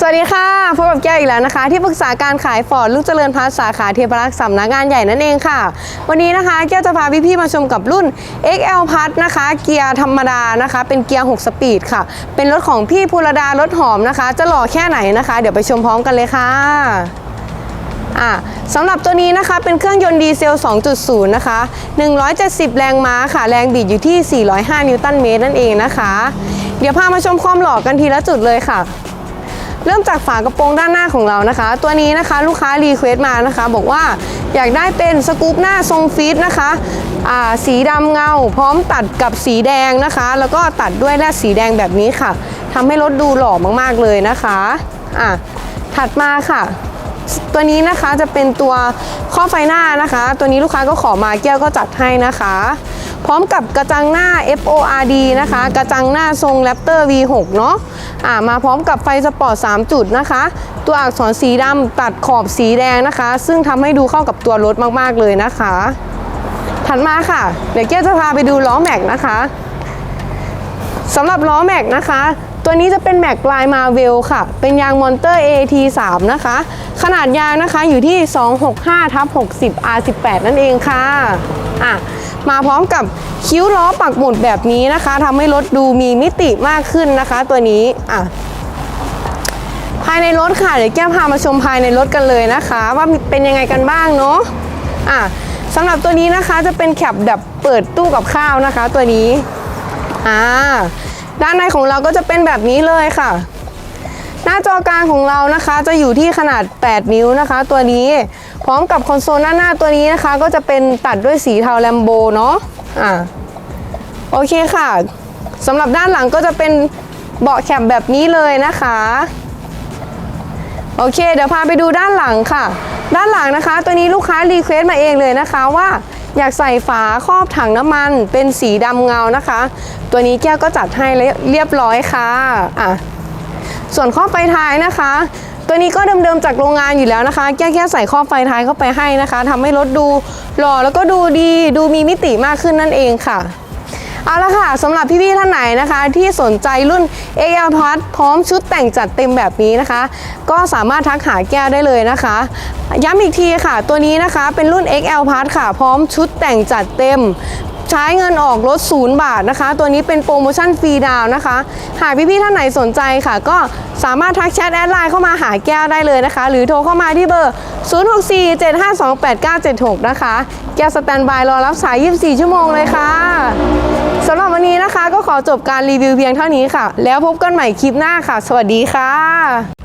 สวัสดีค่ะพบกับแก้วอีกแล้วนะคะ ที่ปรึกษาการขายฟอร์ดลูกเจริญพัฒสาขาเทพรักษ์สำนักงานใหญ่นั่นเองค่ะ วันนี้นะคะแก้วจะพาพี่ๆมาชมกับรุ่น XL พัฒนะคะ เกียร์ธรรมดานะคะ เป็นเกียร์ 6 สปีดค่ะ เป็นรถของพี่ภูรดารถหอมนะคะ จะหล่อแค่ไหนนะคะ เดี๋ยวไปชมพร้อมกันเลยค่ะอะสำหรับตัวนี้นะคะเป็นเครื่องยนต์ดีเซล 2.0 นะคะ 170 แรงม้าค่ะ แรงบิดอยู่ที่ 405 นิวตันเมตรนั่นเองนะคะ เดี๋ยวพามาชมความหล่อกันทีละจุดเลยค่ะ เริ่มจากฝากระโปรงด้านหน้าของเรานะคะ ตัวนี้นะคะลูกค้ารีเควสต์มานะคะ บอกว่าอยากได้เป็นสกู๊ปหน้าทรงฟีดนะคะสีดำเงา พร้อมตัดกับสีแดงนะคะ แล้วก็ตัดด้วยแร่สีแดงแบบนี้ค่ะทำให้รถดูหล่อมากๆเลยนะคะอะถัดมาค่ะ ตัวนี้นะคะจะเป็นตัวข้อไฟหน้านะคะ ตัวนี้ลูกค้าก็ขอมาแก้วก็จัดให้นะคะ พร้อมกับกระจังหน้า FORD นะคะ กระจังหน้าทรง Raptor V6 เนาะอ่ามาพร้อมกับไฟสปอร์ต 3 จุดนะคะ ตัวอักษรสีดำตัดขอบสีแดงนะคะ ซึ่งทำให้ดูเข้ากับตัวรถมากๆเลยนะคะ ถัดมาค่ะ เดี๋ยวแก้จะพาไปดูล้อแม็กนะคะสำหรับล้อแม็กนะคะตัวนี้จะเป็นแม็กลายมาเวลค่ะ เป็นยางมอนเตอร์ AT3 นะคะ ขนาดยางนะคะอยู่ที่ 265ทับ60 R18 นั่นเองค่ะ อะ มาพร้อมกับคิ้วล้อปักหมุดแบบนี้นะคะทำให้รถดูมีมิติมากขึ้นนะคะตัวนี้อะภายในรถค่ะเดี๋ยวแก้มพามาชมภายในรถกันเลยนะคะ ว่าเป็นยังไงกันบ้างเนาะอะสำหรับตัวนี้นะคะจะเป็นแคปแบบเปิดตู้กับข้าวนะคะ ตัวนี้อ่าด้านในของเราก็จะเป็นแบบนี้เลยค่ะ หน้าจอกลางของเรานะคะ จะอยู่ที่ขนาด 8 นิ้วนะคะ ตัวนี้พร้อมกับคอนโซลด้าหน้าตัวนี้นะคะ ก็จะเป็นตัดด้วยสีเทาแลมโบเนาะอ่าโอเคค่ะสำหรับด้านหลังก็จะเป็นเบาะแคปแบบนี้เลยนะคะ โอเค เดี๋ยวพาไปดูด้านหลังค่ะ ด้านหลังนะคะ ตัวนี้ลูกค้ารีเควสต์มาเองเลยนะคะว่าอยากใส่ฝาครอบถังน้ำมันเป็นสีดำเงานะคะ ตัวนี้แก้วก็จัดให้เรียบร้อยค่ะอะ ส่วนข้อบไฟท้ายนะคะ ตัวนี้ก็เดิมๆจากโรงงานอยู่แล้วนะคะแก้แค่ใส่ข้อบไฟท้ายเข้าไปให้นะคะทำให้รถดูหล่อแล้วก็ดูดีดูมีมิติมากขึ้นนั่นเองค่ะเอาละค่ะสำหรับพี่ๆท่านไหนนะคะ ที่สนใจรุ่น XL Plus พร้อมชุดแต่งจัดเต็มแบบนี้นะคะ ก็สามารถทักหาแก้วได้เลยนะคะ ย้ำอีกทีค่ะ ตัวนี้นะคะเป็นรุ่น XL Plus ค่ะ พร้อมชุดแต่งจัดเต็ม ใช้เงินออกรถศูนย์บาทนะคะ ตัวนี้เป็นโปรโมชั่นฟรีดาวน์นะคะ หากพี่ๆท่านไหนสนใจค่ะ ก็สามารถทักแชทแอดไลน์เข้ามาหาแก้วได้เลยนะคะ หรือโทรเข้ามาที่เบอร์ 0647528976 นะคะ แก้วสแตนบายรอรับสาย 24 ชั่วโมงเลยค่ะสำหรับวันนี้นะคะก็ขอจบการรีวิวเพียงเท่านี้ค่ะ แล้วพบกันใหม่คลิปหน้าค่ะ สวัสดีค่ะ